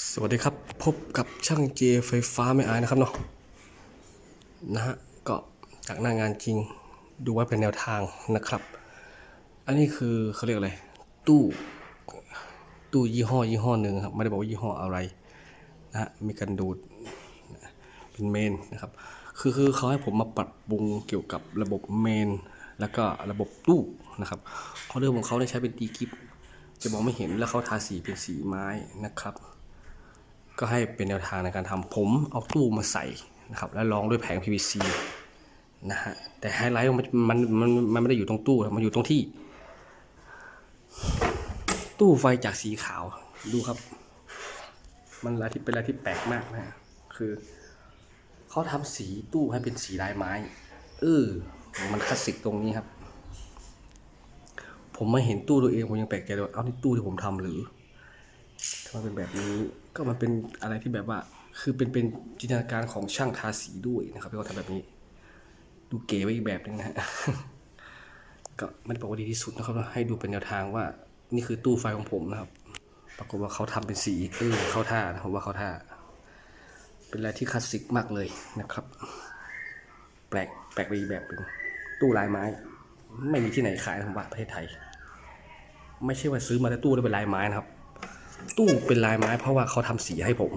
สวัสดีครับ พบกับช่างเจไฟฟ้าไม่อายนะครับเนาะนะฮะก็จากหน้างานจริงดูไว้เป็นแนวทางนะครับ อันนี้คือเขาเรียกอะไร ตู้ ตู้ยี่ห้อยี่ห้อหนึ่งครับไม่ได้บอกว่ายี่ห้ออะไรนะฮะมีกันดูดเป็นเมนนะครับคือคือเขาให้ผมมาปรับปรุงเกี่ยวกับระบบเมน แล้วก็ระบบตู้นะครับเพราะเรื่องของเขาเนี่ยใช้เป็นตีกิฟจะมองไม่เห็นแล้วเขาทาสีเป็นสีไม้นะครับ ก็ให้เป็นแนวทางในการทำผมเอาตู้มาใส่นะครับแล้วรองด้วยแผง PVC นะฮะแต่ไฮไลท์มันมันมันมันไม่ได้อยู่ตรงตู้นะมันอยู่ตรงที่ ตู้ไฟจากสีขาวดูครับ มันอะไรที่เป็นอะไรที่แปลกมากนะฮะคือเขาทำสีตู้ให้เป็นสีลายไม้เออมันคลาสสิกตรงนี้ครับ ผมมาเห็นตู้ตัวเองผมยังแปลกใจเลยเอ้านี่ตู้ที่ผมทำหรือ ทำไมเป็นแบบนี้ก็มันเป็นอะไรที่แบบว่า คือเป็นเป็นจินตนาการของช่างทาสีด้วยนะครับที่เขาทำแบบนี้ ดูเก๋ไปอีกแบบหนึงนะฮะก็ไม่ได้บอกว่าดีที่สุดนะครับให้ดูเป็นแนวทางว่า นี่คือตู้ไฟของผมนะครับ ปรากฏว่าเขาทำเป็นสีเออเข้าท่านะผมว่าเข้าท่า เป็นอะไรที่คลาสสิกมากเลยนะครับ แปลกแปลกไปอีกแบบหนึ่งตู้ลายไม้ ไม่มีที่ไหนขายนะผมว่าประเทศไทย ไม่ใช่ว่าซื้อมาแต่ตู้แล้วเป็นลายไม้นะครับ ตู้เป็นลายไม้เพราะว่าเขาทำสีให้ผม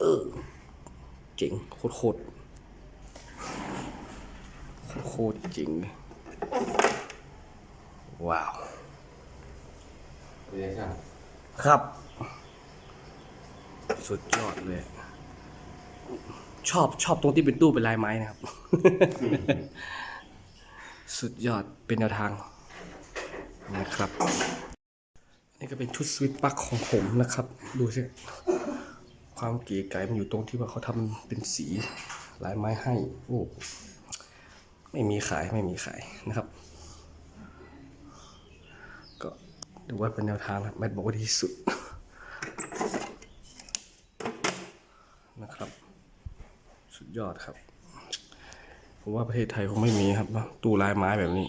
เออ เจ๋งโคตรโคตรโคตรเจ๋งว้าวเป็นยังไงช่างครับ สุดยอดเลย ชอบชอบตรงที่เป็นตู้เป็นลายไม้นะครับ สุดยอดเป็นแนวทางนะครับ นี่ก็เป็นชุดสวิตช์ปลั๊กของผมนะครับ ดูสิความเก๋ไก๋มันอยู่ตรงที่ว่าเขาทำเป็นสีลายไม้ให้โอ้ไม่มีขายไม่มีขายนะครับ ก็ดูว่าเป็นแนวทางนะแมทบอกว่าดีที่สุดนะครับ สุดยอดครับ ผมว่าประเทศไทยคงไม่มีครับตู้ลายไม้แบบนี้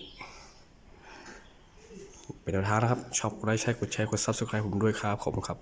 เป็นแนวทางนะครับ ชอบกดไลค์ใช้กดแชร์กด subscribe ผมด้วยครับ ขอบคุณครับ